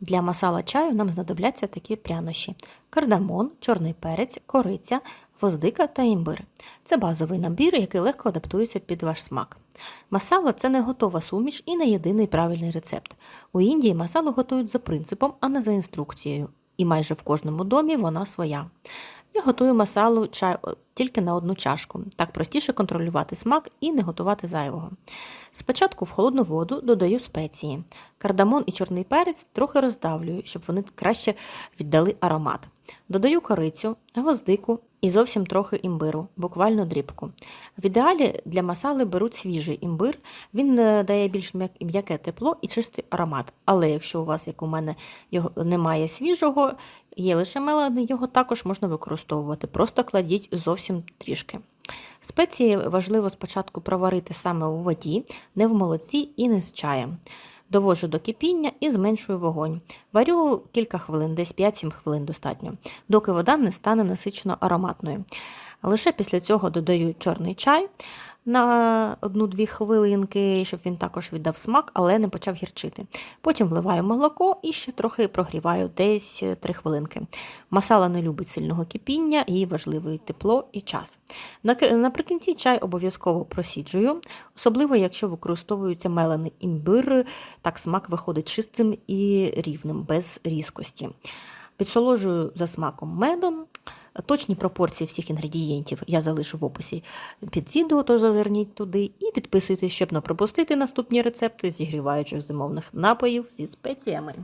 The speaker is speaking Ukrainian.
Для масала чаю нам знадобляться такі прянощі: кардамон, чорний перець, кориця, воздика та імбир. Це базовий набір, який легко адаптується під ваш смак. Масала це не готова суміш і не єдиний правильний рецепт. У Індії масалу готують за принципом, а не за інструкцією. І майже в кожному домі вона своя. Я готую масалу чай тільки на одну чашку. Так простіше контролювати смак і не готувати зайвого. Спочатку в холодну воду додаю спеції. Кардамон і чорний перець трохи роздавлюю, щоб вони краще віддали аромат. Додаю корицю, гвоздику і зовсім трохи імбиру, буквально дрібку. В ідеалі для масали беруть свіжий імбир, він е, дає більш м'яке тепло і чистий аромат. Але якщо у вас, як у мене, його немає свіжого, є лише мелений, його також можна використовувати. Просто кладіть зовсім трішки. Спеції важливо спочатку проварити саме у воді, не в молоці і не з чаєм. Доводжу до кипіння і зменшую вогонь. Варю кілька хвилин, десь 5-7 хвилин достатньо, доки вода не стане насичено ароматною. Лише після цього додаю чорний чай на 1-2 хвилинки, щоб він також віддав смак, але не почав гірчити. Потім вливаю молоко і ще трохи прогріваю десь 3 хвилинки. Масала не любить сильного кипіння, їй важливо і тепло і час. Наприкінці чай обов'язково просіджую, особливо якщо використовується мелений імбир, так смак виходить чистим і рівним, без різкості. Підсоложую за смаком медом. Точні пропорції всіх інгредієнтів я залишу в описі під відео, тож зазирніть туди і підписуйтесь, щоб не пропустити наступні рецепти зігріваючих зимовних напоїв зі спеціями.